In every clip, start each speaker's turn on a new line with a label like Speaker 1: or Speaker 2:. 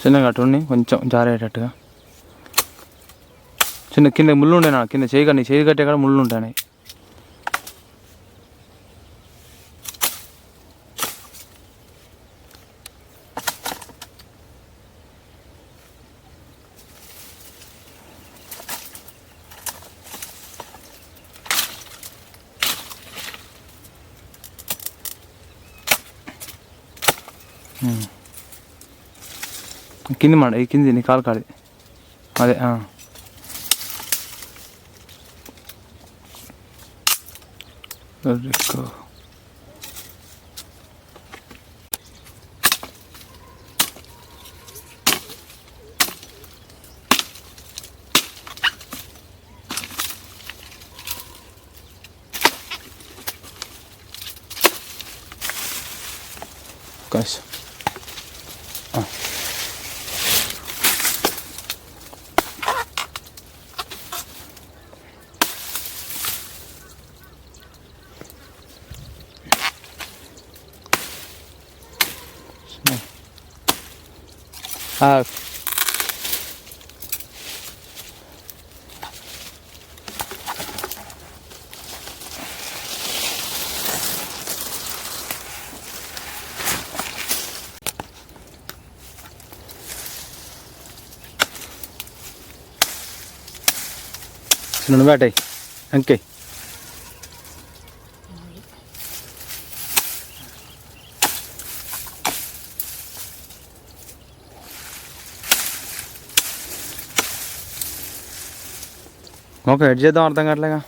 Speaker 1: చిన్నగా అటుండి కొంచెం జారేటట్టుగా. చిన్న కింద ముళ్ళు ఉండే నా కింద చేయి కట్టి చేయి కట్టే కాడ ముళ్ళు ఉంటాయి కింది మాట ఈ కింది నీ కాలు కాడి అదే ఆ. ờ. Nó về đây. Anh kỳ okay ఎడ్ చేద్దాం అర్థం కావట్లేగా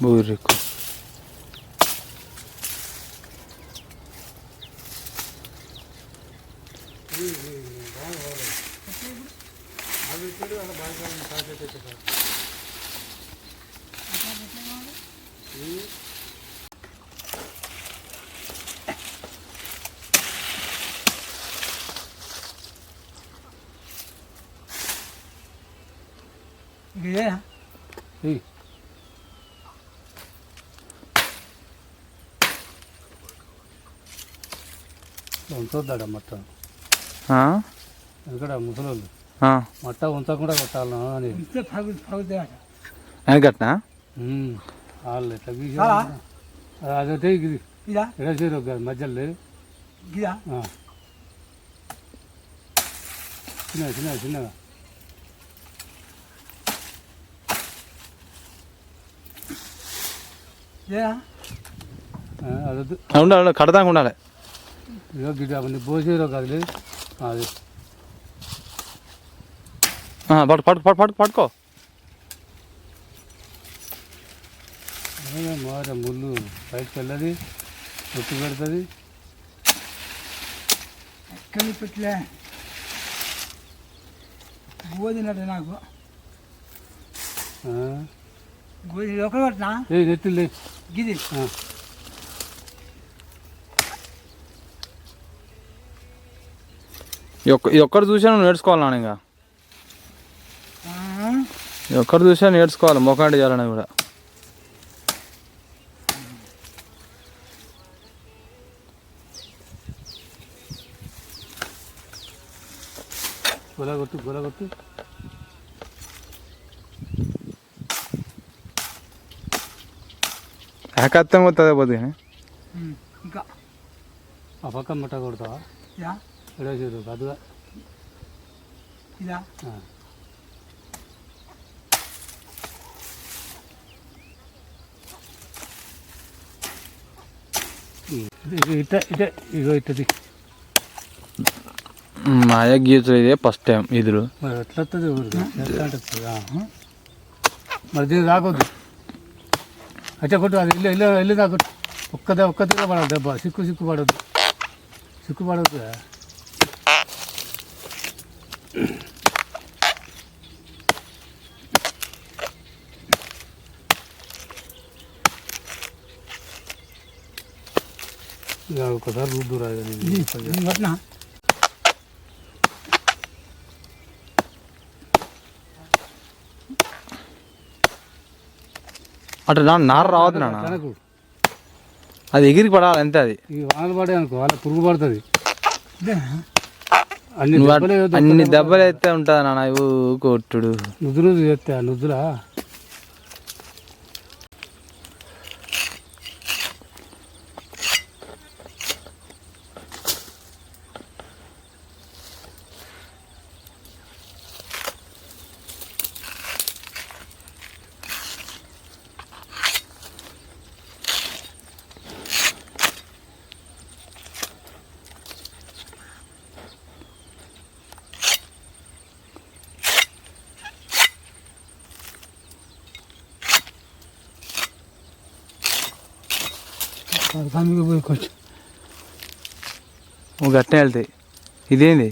Speaker 1: బూరికు
Speaker 2: ఇదేనా
Speaker 3: ఉంచొద్దాడ మట్ట
Speaker 1: ఆ?
Speaker 3: ఎందుకంటే ముసలోళ్ళు?
Speaker 1: ఆ.
Speaker 3: మట్ట ఉంచకుండా కొట్టాలను అని. ఉమ్. వాళ్ళు ఎట్లా గీసి? అదొకటి ఇది. ఎడసేరు కాదు మధ్యలో లేదు. చిన్న చిన్న చిన్నగా.
Speaker 1: ఉండాలి ఉండాలి కడదాకా ఉండాలి.
Speaker 3: ఇదో గిడ్డ అవన్నీ పోసేరో కాదు లేదు అది.
Speaker 1: ఆ, పట్టు పట్టు పట్టు పట్టు పట్టుకో.
Speaker 3: మార ముళ్ళు పైకి వెళ్ళది ఒట్టు పెడుతుంది.
Speaker 2: ఎక్కడి పెట్టలే? గోదినట్టు నాకు. గోది ఒకటి పట్టినా
Speaker 3: ఏ నెత్తులే
Speaker 2: గిది
Speaker 1: ఈ ఒక్క ఈ ఒక్కటి చూసా నువ్వు నేర్చుకోవాలి నాన్న ఇంకా? ఒక్కటి చూసా నేర్చుకోవాలి. మొఖాంటి చేయాలని కూడా.
Speaker 3: గొలగొట్టు గొలగొట్టు
Speaker 1: ఏకత్వం వస్తుంది పోతే
Speaker 2: ఇంకా
Speaker 3: ఆ పక్క ముట్ట కొడతావా
Speaker 2: ఇదా
Speaker 3: కాదుగా
Speaker 2: ఇదా
Speaker 3: ఆ. ఇది ఇగో ఇట్టది
Speaker 1: అయ్య గీతలు ఇదే ఫస్ట్ టైం ఇదురు
Speaker 3: మరి ఎట్లా వస్తుంది. మరి దీన్ని రాకొద్దు ಅಷ್ಟೇ ಕೊಟ್ಟು ಅದು ಇಲ್ಲ ಇಲ್ಲ ಇಲ್ಲಿಂದ ಕೊಟ್ಟು ಒಕ್ಕದ పడదు ಮಾಡೋದು సిక్కు సిక్కు పడదు సిక్కు పడదు ಮಾಡೋದು
Speaker 2: ಕೊಸಾರು ದೂರ ಇದೆ
Speaker 1: అటు నా నార రావద్దు నాన్న. అది ఎగిరి పడాలి అంతే అది.
Speaker 3: ఈ వానలు పడే అనుకో వాళ్ళ పురుగు పడుతుంది? అన్ని
Speaker 1: నువ్వు
Speaker 3: దెబ్బలే
Speaker 1: అన్ని దెబ్బలు అయితే ఉంటుంది నాన్న ఇవి కొట్టుడు.
Speaker 3: నుద్దు చేస్తే ఆ నుద్దులా
Speaker 2: కనుక పోయి కొంచెం
Speaker 1: నువ్వు గట్టినే వెళ్తాయి ఇదేంది?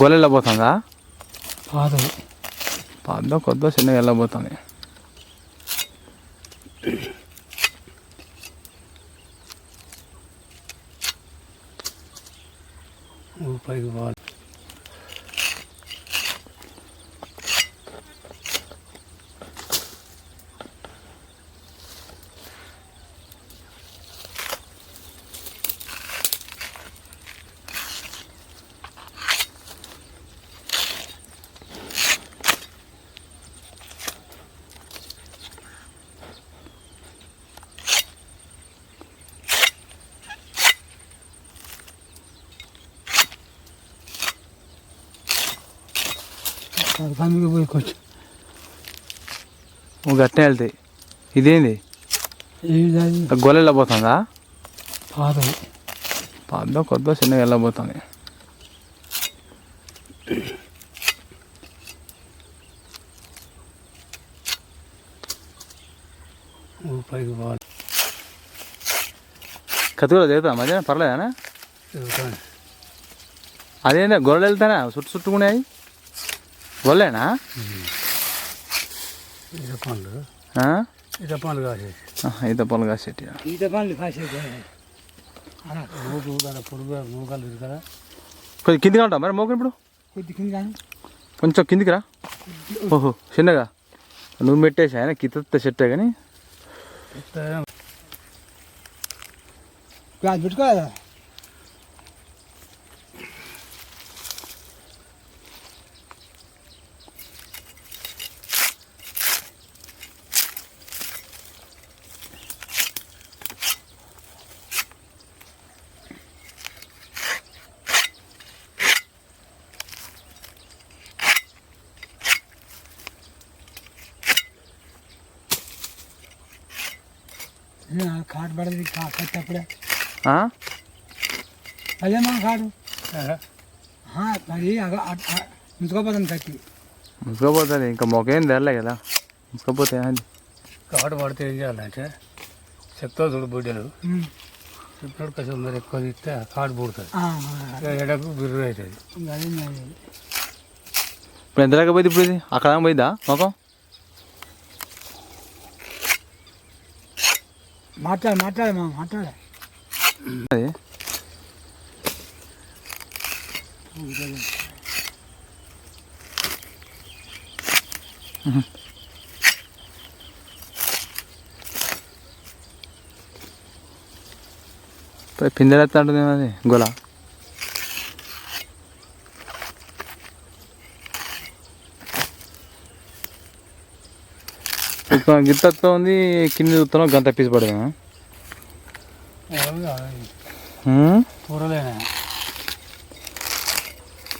Speaker 1: గొల్ల వెళ్ళబోతుందా?
Speaker 2: పాతది.
Speaker 1: పెద్ద కొద్ద చిన్నగా వెళ్ళబోతుంది.
Speaker 3: పైకి పోవాలి.
Speaker 1: నువ్వు గట్టినే వెళ్తాయి ఇదేంది? గొల్ల వెళ్ళబోతుందా?
Speaker 2: పాతది.
Speaker 1: పెద్ద కొద్ద చిన్నగా వెళ్ళబోతుంది.
Speaker 3: పైకి పోవాలి
Speaker 1: కత్తికూర చేద్దా మధ్య పర్లేదా
Speaker 3: తిరుగుతాను
Speaker 1: అదేంటి గొర్రెలు వెళ్తానా చుట్టు చుట్టుకునేవి? గొల్లేనా
Speaker 3: ఈత పండ్లు
Speaker 1: ఆ?
Speaker 3: ఈత పండ్లు
Speaker 1: ఆహా, ఈత పొలం కాసేటి
Speaker 2: ఈత పండ్లు కాసేది
Speaker 3: మూగు కదా పురుగు మూగాలు కదా
Speaker 1: కొంచెం కిందికి ఉంటావు మరి మోకరు ఇప్పుడు
Speaker 2: కొద్ది
Speaker 1: కొంచెం కిందికి రా ఓహో చిన్నగా నువ్వు పెట్టేసి ఆయన కిత్త చెట్టే కానీ
Speaker 2: అది పెట్టుకోదా కాటు పడది కట్టప్పుడే
Speaker 1: ఆ?
Speaker 2: అదే మా కాడు ఆ, మరి ముంచుకోపోతాను కట్టి
Speaker 1: ముసుకపోతుంది ఇంకా మొకేం తెరలే కదా ముసుకపోతే అది
Speaker 3: కాటు పడితే ఏం చేయాలంటే చెప్తా చూడు బిడ్డలు
Speaker 2: ఉమ్.
Speaker 3: ఇప్పుడు కొంచెం మరి ఎక్కువ తీస్తే ఆ కాటు పుడుతుంది
Speaker 2: ఆ, ఆ,
Speaker 3: ఎడకు బిర్రు అవుతుంది
Speaker 2: ఇంకా అదే మరి.
Speaker 1: ఇప్పుడు ఎంత దాకా పోయింది ఇప్పుడు ఇది అక్కడ దాకా పోయిందా మొఖం
Speaker 2: మాట్లాడు మాట్లాడు మా మాట్లాడు.
Speaker 1: పిందెలు ఎత్తా ఉంటుంది అది గొల. గిత్తతో ఉంది కింద చూస్తున్నావు గంత పీస్ పడదా?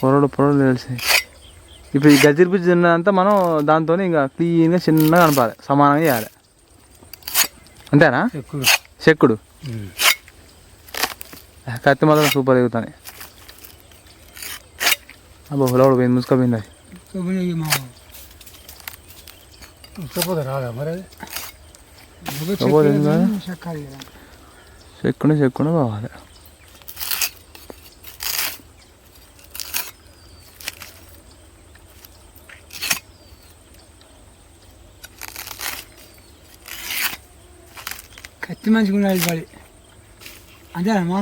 Speaker 1: పొరడు పొరడు తెలిసి. ఇప్పుడు ఈ గజ్జిరి పిచ్చి తిన్నదంతా మనం దాంతో ఇంకా క్లీన్గా చిన్నగా కనపాలి సమానంగా చేయాలి. అంతేనా? చెక్కుడు. కత్తి మాత్రం సూపర్ ఎగుతాయి అబ్బో లోడు పోయింది ముసుకపోయింది అది
Speaker 3: ఉచ్చపోతే రాదా మరి.
Speaker 1: చెక్కుని చెక్కుని పోవాలి
Speaker 2: కత్తి మంచిగా ఉండాలి పడి అంతేనమ్మా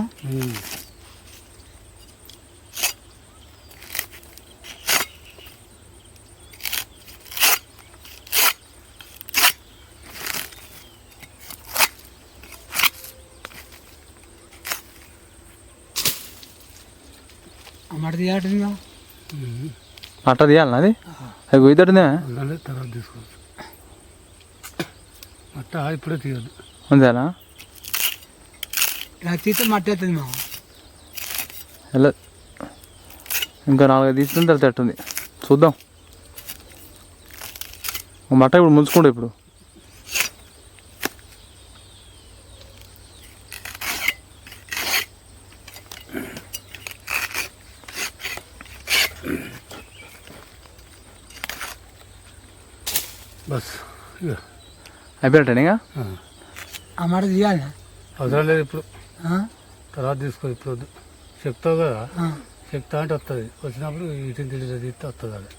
Speaker 3: ఉమ్.
Speaker 2: ఆ మాట తీయటంగా
Speaker 1: అట్ట తీయాలనా అది? అది
Speaker 3: ఉండాలి తర్వాత తీసుకోవచ్చు. అట్ట ఇప్పుడే తీయద్దు.
Speaker 1: ఉందేనా
Speaker 2: ఇలా తీస్తే మట్టి అవుతుంది మా
Speaker 1: ఎలా? ఇంకా నాలుగైదు తీసుకుని తర్వాత ఎట్టుంది? చూద్దాం. మట్ట ఇప్పుడు ముంచుకుంటా ఇప్పుడు
Speaker 3: బస్ ఇక
Speaker 1: అయిపోయాటండి ఇంకా?
Speaker 3: ఆ.
Speaker 2: మాట తీయాలి.
Speaker 3: అవసరం లేదు ఇప్పుడు.
Speaker 2: ఆ?
Speaker 3: తర్వాత తీసుకో ఇప్పుడు వద్దు. చెప్తావు కదా. చెప్తా అంటే వస్తుంది వచ్చినప్పుడు ఇటు తిరిగి తీస్తే వస్తుంది అది.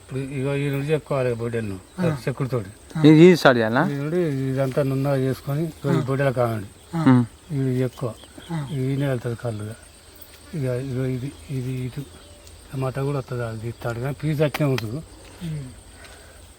Speaker 3: ఇప్పుడు ఇక ఈ నుండి చెప్పుకోవాలి బొడ్డెలను చెక్కుడుతోటి.
Speaker 1: ఇది ఇది స్టార్ట్ చేయాలా?
Speaker 3: ఈ నుండి ఇదంతా నున్నగా చేసుకొని బొడ్డెల కావండి. ఇది ఎక్కువ. ఈయనే వెళ్తుంది కళ్ళుగా ఇక ఇక ఇది ఇది ఇటు. టమాటా కూడా వస్తుంది అది తీస్తాడు. కానీ పీస్ అట్నే ఉంటుంది.